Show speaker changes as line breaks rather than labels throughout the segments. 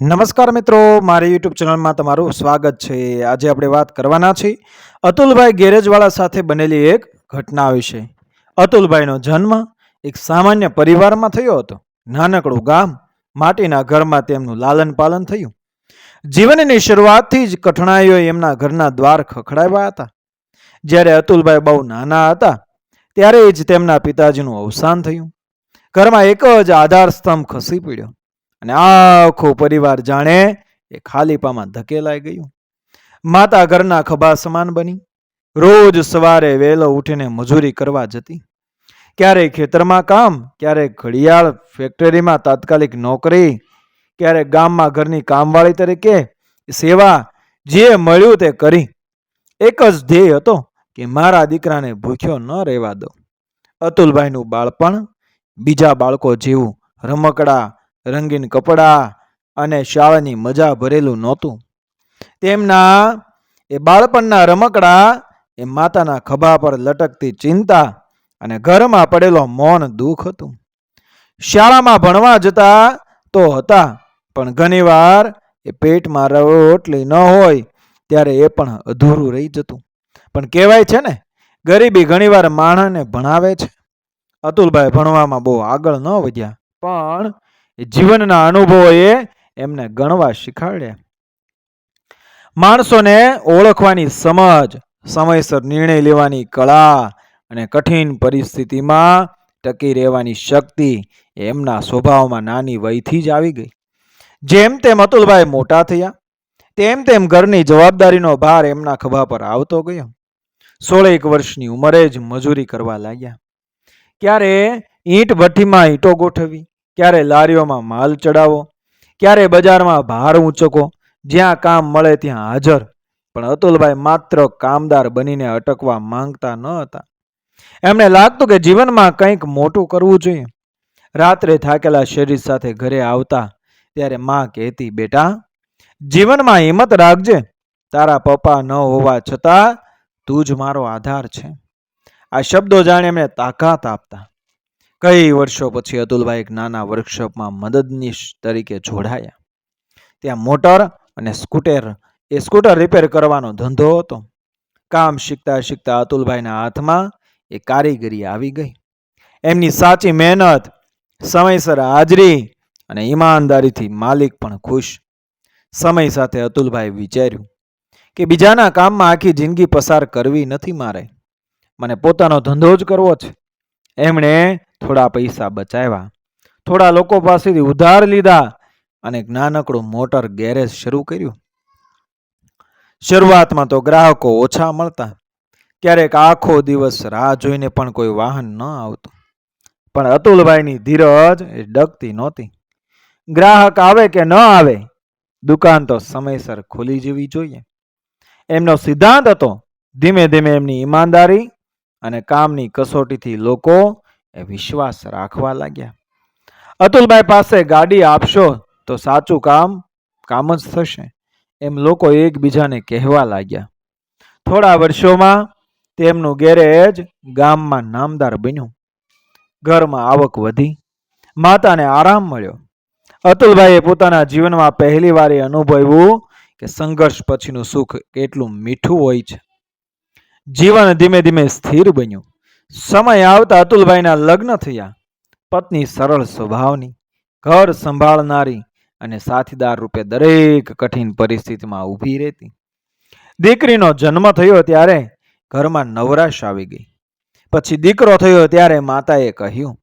નમસ્કાર મિત્રો, મારી યુટ્યુબ ચેનલમાં તમારું સ્વાગત છે. આજે આપણે વાત કરવાના છીએ અતુલભાઈ ગેરેજવાળા સાથે બનેલી એક ઘટના વિશે. અતુલભાઈનો જન્મ એક સામાન્ય પરિવારમાં થયો હતો. નાનકડું ગામ, માટીના ઘરમાં તેમનું લાલન પાલન થયું. જીવનની શરૂઆતથી જ કઠણાઈઓ એમના ઘરના દ્વાર ખખડાવ્યા હતા. જ્યારે અતુલભાઈ બહુ નાના હતા, ત્યારે જ તેમના પિતાજીનું અવસાન થયું. ઘરમાં એક જ આધાર સ્તંભ ખસી પડ્યો. અને આખો પરિવાર જાણે એ ખાલીપામાં ધકેલાઈ ગયું. માતા ઘરના ખભા સમાન બની. રોજ સવારે વહેલો ઉઠીને મજૂરી કરવા જતી. ક્યારેક ખેતરમાં કામ ક્યારેક ઘડિયાળ ફેક્ટરીમાં તાત્કાલિક નોકરી ક્યારેક ગામમાં ઘરની કામવાળી તરીકે સેવા, જે મળ્યું તે કરી. એક જ ધ્યેય હતો કે મારા દીકરાને ભૂખ્યો ન રહેવા દો. અતુલભાઈનું બાળપણ, બીજા બાળકો જેવું રમકડા રંગીન કપડાં અને શાળાની મજા ભરેલું નહોતું. તેમના એ બાળપણના રમકડા એ માતાના ખભા પર લટકતી ચિંતા અને ઘરમાં પડેલો મૌન દુઃખ હતું. શાળામાં ભણવા જતા તો હતા, પણ ઘણીવાર એ પેટમાં રોટલી ન હોય ત્યારે એ પણ અધૂરું રહી જતું. પણ કહેવાય છે ને, ગરીબી ઘણીવાર માણસને ભણાવે છે. અતુલભાઈ ભણવામાં બહુ આગળ ન વધ્યા, પણ જીવનના અનુભવોએ એમને ગણવા શીખવાડ્યા માણસોને ઓળખવાની સમજ, સમયસર નિર્ણય લેવાની કળા અને કઠિન પરિસ્થિતિમાં ટકી રહેવાની શક્તિ એમના સ્વભાવમાં નાની વયથી જ આવી ગઈ. જેમ તેમ અતુલભાઈ મોટા થયા, તેમ તેમ ઘરની જવાબદારીનો ભાર એમના ખભા પર આવતો ગયો. સોળેક વર્ષની ઉંમરે જ મજૂરી કરવા લાગ્યા. ક્યારે ઈંટ ભઠ્ઠીમાં ઈંટો ગોઠવી ક્યારે લારીઓમાં માલ ચડાવો, ક્યારે બજારમાં ભાર ઊંચકો, જ્યાં કામ મળે ત્યાં હાજર. પણ અતુલભાઈ માત્ર કામદાર બનીને અટકવા માંગતા ન હતા. એમને લાગતું કે જીવનમાં કંઈક મોટું કરવું જોઈએ. રાત્રે થાકેલા શરીર સાથે ઘરે આવતા, ત્યારે માં કહેતી, બેટા, જીવનમાં હિંમત રાખજે. તારા પપ્પા ન હોવા છતાં તું જ મારો આધાર છે. આ શબ્દો જાણે એમને તાકાત આપતા. કઈ વર્ષો પછી અતુલભાઈ એક નાના વર્કશોપમાં મદદનીશ તરીકે જોડાયા? ત્યાં મોટર અને સ્કૂટર. એ સ્કૂટર રિપેર કરવાનો ધંધો હતો. કામ શીખતા શીખતા અતુલભાઈના હાથમાં એ કારીગરી આવી ગઈ. એમની સાચી મહેનત, સમયસર હાજરી અને ઈમાનદારીથી માલિક પણ ખુશ. સમય સાથે અતુલભાઈ વિચાર્યું કે બીજાના કામમાં આખી જિંદગી પસાર કરવી નથી મારે. મને પોતાનો ધંધો જ કરવો છે. એમણે થોડા પૈસા બચાવ્યા. થોડા લોકો પાસેથી ઉધાર લીધા અને નાનકડું મોટર ગેરેજ શરૂ કર્યું. શરૂઆતમાં તો ગ્રાહકો ઓછા મળતા. ક્યારેક આખો દિવસ રાહ જોઈને પણ કોઈ વાહન ન આવતું. પણ અતુલભાઈની ધીરજ એ ડગતી નહોતી. ગ્રાહક આવે કે ન આવે, દુકાન તો સમયસર ખુલી જવી જોઈએ. એમનો સિદ્ધાંત હતો, ધીમે ધીમે એમની ઈમાનદારી અને કામની કસોટીથી લોકો એ વિશ્વાસ રાખવા લાગ્યા. અતુલભાઈ પાસે ગાડી આપશો તો સાચું કામ કામ જ થશે, એમ લોકો એકબીજાને કહેવા લાગ્યા. થોડા વર્ષોમાં તેમનું ગેરેજ ગામમાં નામદાર બન્યું. ઘરમાં આવક વધી, માતાને આરામ મળ્યો. અતુલભાઈએ પોતાના જીવનમાં પહેલી વાર અનુભવ્યું કે સંઘર્ષ પછીનું સુખ કેટલું મીઠું હોય છે. જીવન ધીમે ધીમે સ્થિર બન્યું. સમય આવતા અતુલભાઈના લગ્ન થયા. પત્ની સરળ સ્વભાવની, ઘર સંભાળનારી અને સાથીદાર રૂપે દરેક કઠિન પરિસ્થિતિમાં ઊભી રહેતી. દીકરીનો જન્મ થયો ત્યારે ઘરમાં નવરાશ આવી ગઈ. પછી દીકરો થયો ત્યારે માતાએ કહ્યું,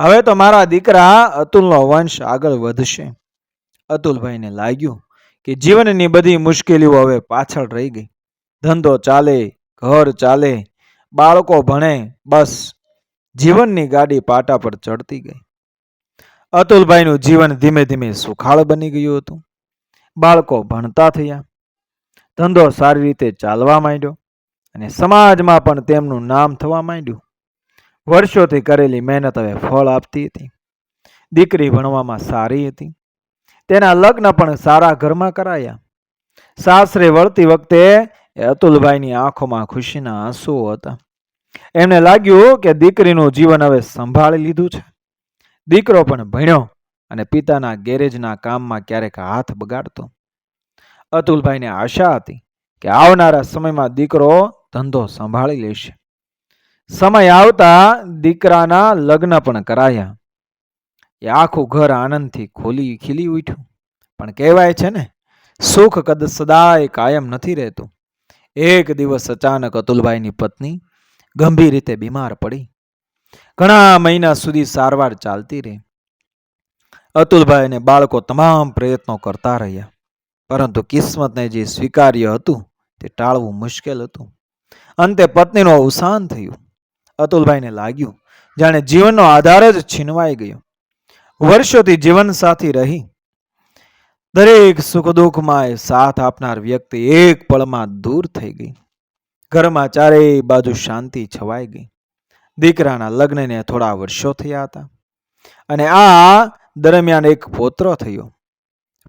હવે તો મારા દીકરા અતુલનો વંશ આગળ વધશે. અતુલભાઈને લાગ્યું કે જીવનની બધી મુશ્કેલીઓ હવે પાછળ રહી ગઈ. ધંધો ચાલે, ઘર ચાલે બાળકો ભણે, બસ. જીવનની ગાડી પાટા પર ચડતી ગઈ. અતુલભાઈનું જીવન ધીમે ધીમે સુખાળ બની ગયું હતું. બાળકો ભણતા થયા. ધંધો સારી રીતે ચાલવા માંડ્યો અને સમાજમાં પણ તેમનું નામ થવા માંડ્યું. વર્ષોથી કરેલી મહેનત હવે ફળ આપતી હતી. દીકરી ભણવામાં સારી હતી. તેના લગ્ન પણ સારા ઘરમાં કરાયા. સાસરે વળતી વખતે અતુલભાઈની આંખોમાં ખુશીના આંસુઓ હતા. એમને લાગ્યું કે દીકરીનું જીવન હવે સંભાળી લીધું છે. દીકરો પણ ભણ્યો અને પિતાના ગેરેજના કામમાં ક્યારેક હાથ બગાડતો. અતુલભાઈને આશા હતી કે આવનારા સમયમાં દીકરો ધંધો સંભાળી લેશે. સમય આવતા દીકરાના લગ્ન પણ કરાયા. એ આખું ઘર આનંદથી ખોલી ખીલી ઉઠ્યું. પણ કહેવાય છે ને, સુખ કદ સદાય કાયમ નથી રહેતું. એક દિવસ અચાનક અતુલભાઈની પત્ની ગંભીર રીતે બીમાર પડી. ઘણા મહિના સુધી સારવાર ચાલતી રહી. અતુલભાઈ અને બાળકો તમામ પ્રયત્નો કરતા રહ્યા. પરંતુ કિસ્મતને જે સ્વીકાર્ય હતું, તે ટાળવું મુશ્કેલ હતું. અંતે પત્નીનું અવસાન થયું. અતુલભાઈને લાગ્યું, જાણે જીવનનો આધાર જ છીનવાઈ ગયો. વર્ષોથી જીવનસાથી રહી. દરેક સુખ દુઃખમાં સાથ આપનાર વ્યક્તિ એક પળમાં દૂર થઈ ગઈ. ઘરમાં ચારેય બાજુ શાંતિ છવાઈ ગઈ. દીકરાના લગ્નને થોડા વર્ષો થયા હતા અને આ દરમિયાન એક પોત્ર થયો.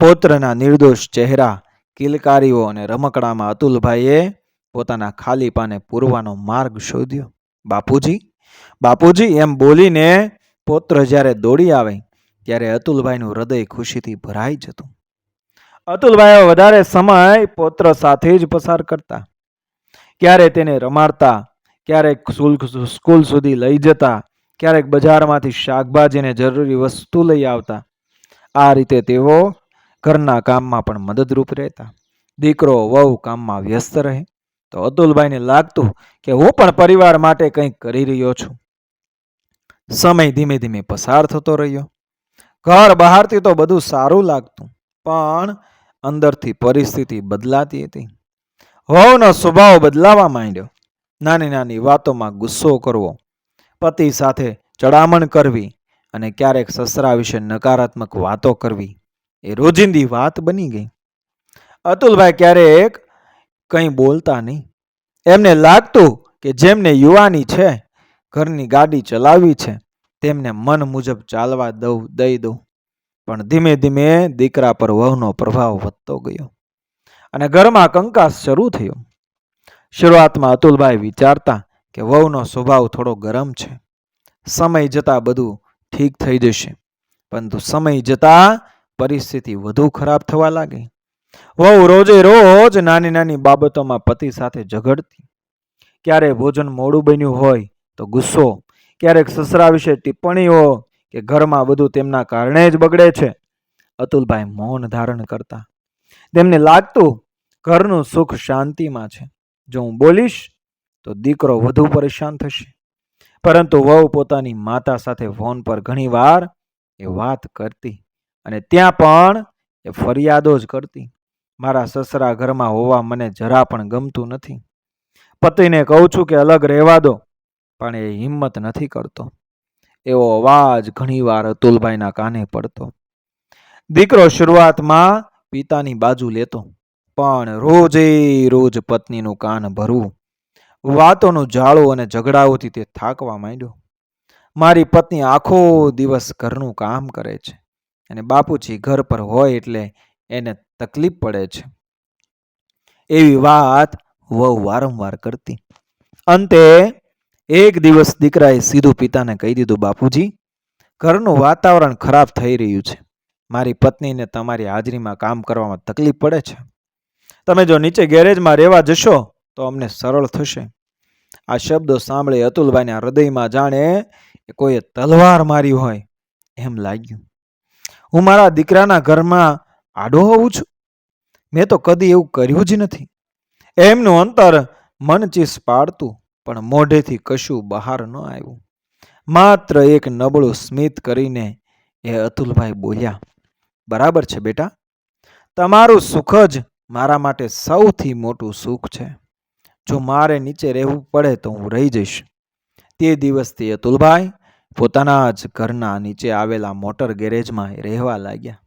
પોત્રના નિર્દોષ ચહેરા, કિલકારીઓ અને રમકડામાં અતુલભાઈએ પોતાના ખાલી પાને પૂરવાનો માર્ગ શોધ્યો. બાપુજી બાપુજી, એમ બોલીને પોત્ર જ્યારે દોડી આવે, ત્યારે અતુલભાઈનું હૃદય ખુશીથી ભરાઈ જતું. અતુલભાઈ વધારે સમય પોત્ર સાથે જ પસાર કરતા. ક્યારે તેને રમાડતા ક્યારેક સ્કૂલ સુધી લઈ જતા, ક્યારેક બજારમાંથી શાકભાજીને જરૂરી વસ્તુ લઈ આવતા. આ રીતે તેઓ ઘરના કામમાં પણ મદદરૂપ રહેતા. દીકરો વહુ કામમાં વ્યસ્ત રહે. તો અતુલભાઈને લાગતું કે હું પણ પરિવાર માટે કંઈક કરી રહ્યો છું. સમય ધીમે ધીમે પસાર થતો રહ્યો. ઘર બહારથી તો બધું સારું લાગતું, પણ અંદરથી પરિસ્થિતિ બદલાતી હતી. વહુનો સ્વભાવ બદલાવા માંડ્યો. નાની નાની વાતોમાં ગુસ્સો કરવો, પતિ સાથે ચડામણ કરવી અને ક્યારેક સસરા વિશે નકારાત્મક વાતો કરવી, એ રોજિંદી વાત બની ગઈ. અતુલભાઈ ક્યારેક કંઈ બોલતા નહીં. એમને લાગતું કે જેમને યુવાની છે, ઘરની ગાડી ચલાવી છે, તેમને મન મુજબ ચાલવા દઉં, દઈ દઉં. પણ ધીમે ધીમે દીકરા પર વહુનો પ્રભાવ વધતો ગયો. અને ઘરમાં કંકાસ શરૂ થયો. શરૂઆતમાં અતુલભાઈ વિચારતા કે વહુનો સ્વભાવ થોડો ગરમ છે. સમય જતાં બધું ઠીક થઈ જશે, પરંતુ સમય જતાં પરિસ્થિતિ વધુ ખરાબ થવા લાગી. વહુ રોજે રોજ નાની નાની બાબતોમાં પતિ સાથે ઝઘડતી. ક્યારે ભોજન મોડું બન્યું હોય તો ગુસ્સો, ક્યારેક સસરા વિશે ટિપ્પણીઓ કે ઘરમાં બધું તેમના કારણે જ બગડે છે. અતુલભાઈ મૌન ધારણ કરતા તેમને લાગતું ઘરનું સુખ શાંતિમાં છે. જો હું બોલીશ, તો દીકરો વધુ પરેશાન થશે. પરંતુ વહુ પોતાની માતા સાથે ફોન પર ઘણીવાર એ વાત કરતી અને ત્યાં પણ એ ફરિયાદો જ કરતી. મારા સસરા ઘરમાં હોવા મને જરા પણ ગમતું નથી. પતિને કહું છું કે અલગ રહેવા દો, પણ એ હિંમત નથી કરતો. એવો અવાજ ઘણીવાર અતુલભાઈના કાને પડતો. દીકરો શરૂઆતમાં પિતાની બાજુ લેતો, પણ રોજે રોજ પત્નીનું કાન ભરવું, વાતોનું જાળો અને ઝઘડાઓથી તે થાકવા માંડ્યો. મારી પત્ની આખો દિવસ ઘરનું કામ કરે છે અને બાપુજી ઘર પર હોય એટલે એને તકલીફ પડે છે. એવી વાત વહુ વારંવાર કરતી. અંતે એક દિવસ દીકરાએ સીધું પિતાને કહી દીધું, બાપુજી, ઘરનું વાતાવરણ ખરાબ થઈ રહ્યું છે. મારી પત્નીને તમારી હાજરીમાં કામ કરવામાં તકલીફ પડે છે. તમે જો નીચે ગેરેજમાં રહેવા જશો, તો અમને સરળ થશે. આ શબ્દો સાંભળી અતુલભાઈના હૃદયમાં જાણે કોઈએ તલવાર મારી હોય એમ લાગ્યું. હું મારા દીકરાના ઘરમાં આડો હોઉં છું? મેં તો કદી એવું કર્યું જ નથી. એમનું અંતર મનચીસ પાડતું, પણ મોઢેથી કશું બહાર ન આવ્યું. માત્ર એક નબળું સ્મિત કરીને એ અતુલભાઈ બોલ્યા બરાબર છે બેટા? તમારું સુખ જ મારા માટે સૌથી મોટું સુખ છે. જો મારે નીચે રહેવું પડે તો હું રહી જઈશ. તે દિવસથી અતુલભાઈ પોતાના જ ઘરના નીચે આવેલા મોટર ગેરેજમાં રહેવા લાગ્યા.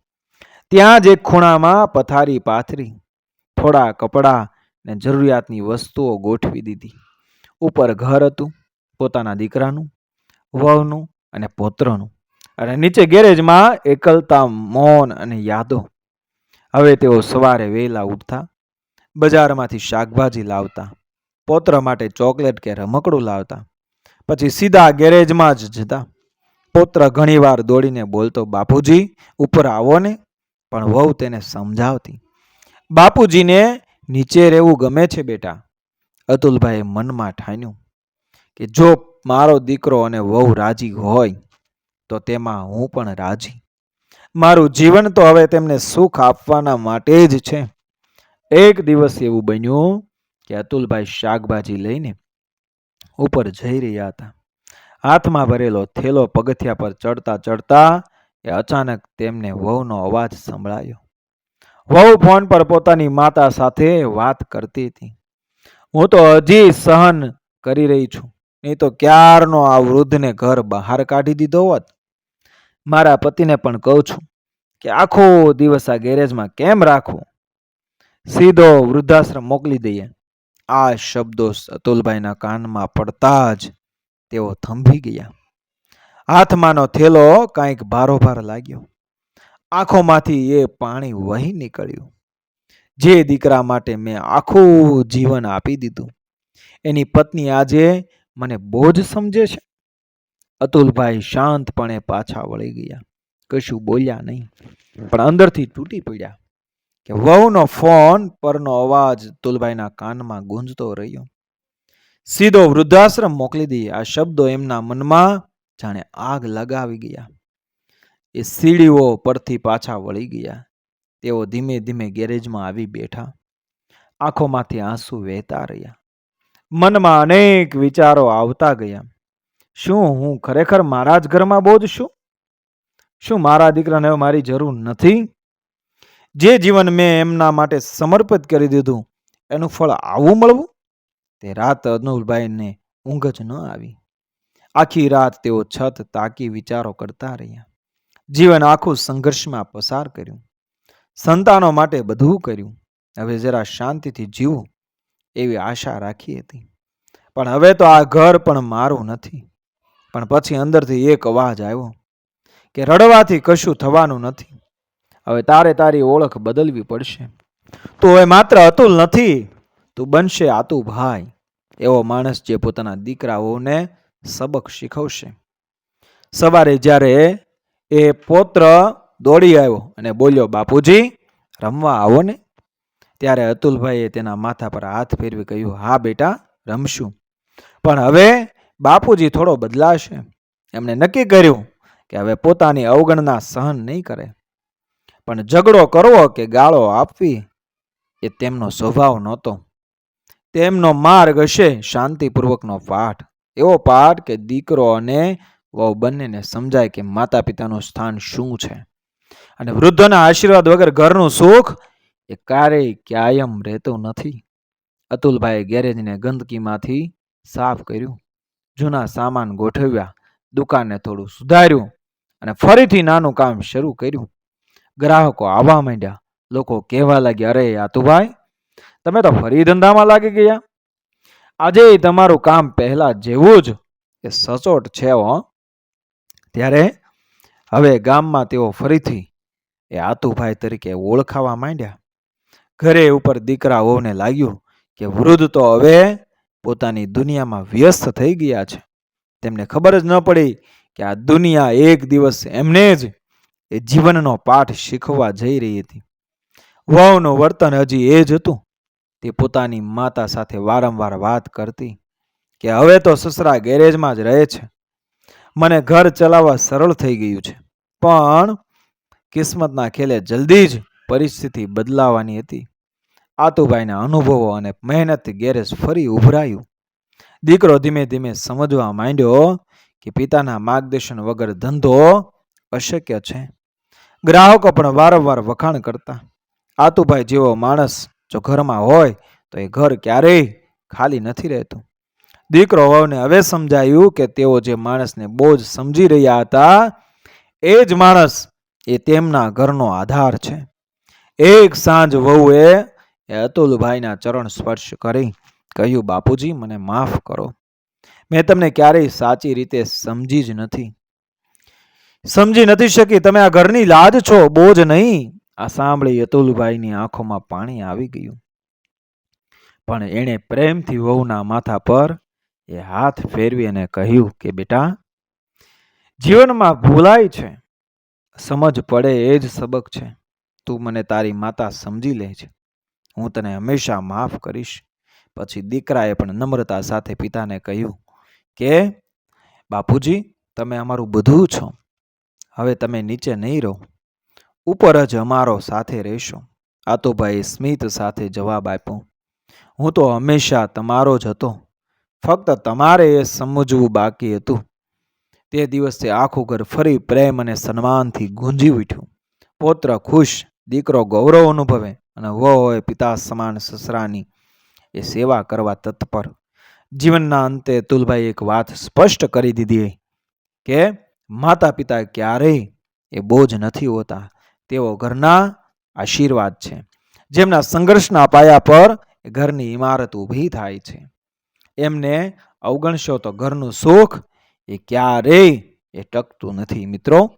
ત્યાં જ એક ખૂણામાં પથારી પાથરી, થોડા કપડાં ને જરૂરિયાતની વસ્તુઓ ગોઠવી દીધી. ઉપર ઘર હતું, પોતાના દીકરાનું, વહુનું અને પોત્રનું. અને નીચે ગેરેજમાં એકલતા, મૌન અને યાદો. હવે તેઓ સવારે વહેલા ઉઠતા, બજારમાંથી શાકભાજી લાવતા, પોત્ર માટે ચોકલેટ કે રમકડું લાવતા, પછી સીધા ગેરેજમાં જ જતા. પોત્ર ઘણીવાર દોડીને બોલતો, બાપુજી, ઉપર આવો ને. પણ વહુ તેને સમજાવતી, બાપુજીને નીચે રહેવું ગમે છે બેટા. અતુલભાઈએ મનમાં ઠાન્યું કે જો મારો દીકરો અને વહુ રાજી હોય તો તેમાં હું પણ રાજી. મારું જીવન તો હવે તેમને સુખ આપવાના માટે જ છે. એક દિવસ એવું બન્યું કે અતુલભાઈ શાકભાજી લઈને ઉપર જઈ રહ્યા હતા. હાથમાં ભરેલો થેલો પગથિયા પર ચડતા ચડતા એ અચાનક તેમને વહુનો અવાજ સંભળાયો. વહુ ફોન પર પોતાની માતા સાથે વાત કરતી હતી. હું તો હજી સહન કરી રહી છું. નહીં તો ક્યારનો આ વૃદ્ધને ઘર બહાર કાઢી દીધો હોત? મારા પતિને પણ કહું છું કે આખો દિવસ આ ગેરેજમાં કેમ રાખવું? સીધો વૃદ્ધાશ્રમ મોકલી દઈએ. આ શબ્દો અતુલભાઈના કાનમાં પડતા જ તેઓ થંભી ગયા. હાથમાંનો થેલો કાંઈક ભારોભાર લાગ્યો. આંખોમાંથી એ પાણી વહી નીકળ્યું. જે દીકરા માટે મેં આખું જીવન આપી દીધું. એની પત્ની આજે મને બોજ સમજે છે. અતુલભાઈ શાંતપણે પાછા વળી ગયા. કશું બોલ્યા નહીં, પણ અંદરથી તૂટી પડ્યા કે વહુનો ફોન પરનો અવાજ અતુલભાઈના કાનમાં ગુંજતો રહ્યો. સીધો વૃદ્ધાશ્રમ મોકલી દઈએ. આ શબ્દો એમના મનમાં જાણે આગ લગાવી ગયા. એ સીડીઓ પરથી પાછા વળી ગયા. તેઓ ધીમે ધીમે ગેરેજમાં આવી બેઠા. આંખોમાંથી આંસુ વહેતા રહ્યા. મનમાં અનેક વિચારો આવતા ગયા. શું હું ખરેખર મારા જ ઘરમાં બોજ છું? શું મારા દીકરાને મારી જરૂર નથી? જે જીવન મેં એમના માટે સમર્પિત કરી દીધું, એનું ફળ આવું મળવું? તે રાત અનુલભાઈને ઊંઘ જ ન આવી. આખી રાત તેઓ છત તાકી વિચારો કરતા રહ્યા. જીવન આખું સંઘર્ષમાં પસાર કર્યું. સંતાનો માટે બધું કર્યું. હવે જરા શાંતિથી જીવું, એવી આશા રાખી હતી. પણ હવે તો આ ઘર પણ મારું નથી. પણ પછી અંદરથી એક અવાજ આવ્યો કે રડવાથી કશું થવાનું નથી. હવે તારે તારી ઓળખ બદલવી પડશે. તું હવે માત્ર અતુલ નથી, તું બનશે આતુ ભાઈ. એવો માણસ જે પોતાના દીકરાઓને સબક શીખવશે. સવારે જ્યારે એ પોત્ર દોડી આવ્યો અને બોલ્યો, બાપુજી, રમવા આવો ને. ત્યારે અતુલભાઈએ તેના માથા પર હાથ ફેરવી કહ્યું, હા બેટા, રમશું. પણ હવે બાપુજી થોડો બદલાશે. એમણે નક્કી કર્યું કે હવે પોતાની અવગણના સહન નહીં કરે. પણ ઝઘડો કરવો કે ગાળો આપવી એ તેમનો સ્વભાવ નહોતો. તેમનો માર્ગ હશે શાંતિપૂર્વકનો પાઠ. એવો પાઠ કે દીકરો અને વહુ બંનેને સમજાય કે માતા પિતાનું સ્થાન શું છે. અને વૃદ્ધોના આશીર્વાદ વગર ઘરનું સુખ એ ક્યારેય કાયમ રહેતું નથી. અતુલભાઈ ગેરેજને ગંદકીમાંથી સાફ કર્યું. જૂના સામાન ગોઠવ્યા દુકાનને થોડું સુધાર્યું અને ફરીથી નાનું કામ શરૂ કર્યું. ગ્રાહકો આવવા માંડ્યા. લોકો કહેવા લાગ્યા, અરે યાતુભાઈ તમે તો ફરી ધંધામાં લાગી ગયા. આજે તમારું કામ પહેલા જેવું જ, એ સચોટ છે હો. ત્યારે હવે ગામમાં તેઓ ફરીથી, એ આતુભાઈ તરીકે ઓળખાવા માંડ્યા. ઘરે ઉપર દીકરાઓને લાગ્યું કે વૃદ્ધ તો હવે પોતાની દુનિયામાં વ્યસ્ત થઈ ગયા છે. તેમને ખબર જ ન પડી કે આ દુનિયા એક દિવસ એમને જ એ જીવનનો પાઠ શીખવા જઈ રહી હતી. વહુનું વર્તન હજી એ જ હતું. તે પોતાની માતા સાથે વારંવાર વાત કરતી કે હવે તો સસરા ગેરેજમાં જ રહે છે. મને ઘર ચલાવવા સરળ થઈ ગયું છે. પણ કિસ્મતના ખેલે જલ્દી જ પરિસ્થિતિ બદલાવાની હતી. આતુભાઈના અનુભવો અને મહેનત ગેરેજ ફરી ઉભરાયું. દીકરો ધીમે ધીમે સમજવા માંડ્યો કે પિતાના માર્ગદર્શન વગર ધંધો અશક્ય છે. ગ્રાહકો પણ વારંવાર વખાણ કરતા. આતુભાઈ જેવો માણસ જો ઘરમાં હોય તો એ ઘર ક્યારેય ખાલી નથી રહેતું. દીકરો વહુને હવે સમજાયું કે તેઓ જે માણસને બોજ સમજી રહ્યા હતા, એ જ માણસ એ તેમના ઘરનો આધાર છે. એક સાંજ વહુએ એ અતુલભાઈના ચરણ સ્પર્શ કરી કહ્યું, બાપુજી, મને માફ કરો. મેં તમને ક્યારેય સાચી રીતે સમજી જ નથી. સમજી નથી શકી. તમે આ ઘરની લાજ છો, બોજ નહીં. આ સાંભળી અતુલભાઈની આંખોમાં પાણી આવી ગયું. પણ એણે પ્રેમથી વહુના માથા પર એ હાથ ફેરવી અને કહ્યું કે, બેટા, જીવનમાં ભૂલાય છે. સમજ પડે એ જ સબક છે. તું મને તારી માતા સમજી લે છે. હું તને હંમેશા માફ કરીશ. પછી દીકરાએ પણ નમ્રતા સાથે પિતાને કહ્યું કે, બાપુજી, તમે અમારું બધું છો. હવે તમે નીચે નહીં રહો. ઉપર જ અમારો સાથે રહેશો. આતુભાઈએ સ્મિત સાથે જવાબ આપ્યો, હું તો હંમેશા તમારો જ હતો. ફક્ત તમારે એ સમજવું બાકી હતું. તે દિવસે આખું ઘર ફરી પ્રેમ અને સન્માનથી ગુંજી ઉઠ્યું. પૌત્ર ખુશ, દીકરો ગૌરવ અનુભવે. અને હોય પિતા, સમાન, સસરાની એ સેવા કરવા તત્પર. જીવનના અંતે તુલભાઈ એક વાત સ્પષ્ટ કરી દીધી કે માતા પિતા ક્યારેય એ બોજ નથી હોતા. તેઓ ઘરના આશીર્વાદ છે. જેમના સંઘર્ષના પાયા પર ઘરની ઇમારત ઊભી થાય છે. એમને અવગણશો તો ઘરનું સુખ એ ક્યારેય એ ટકતું નથી. મિત્રો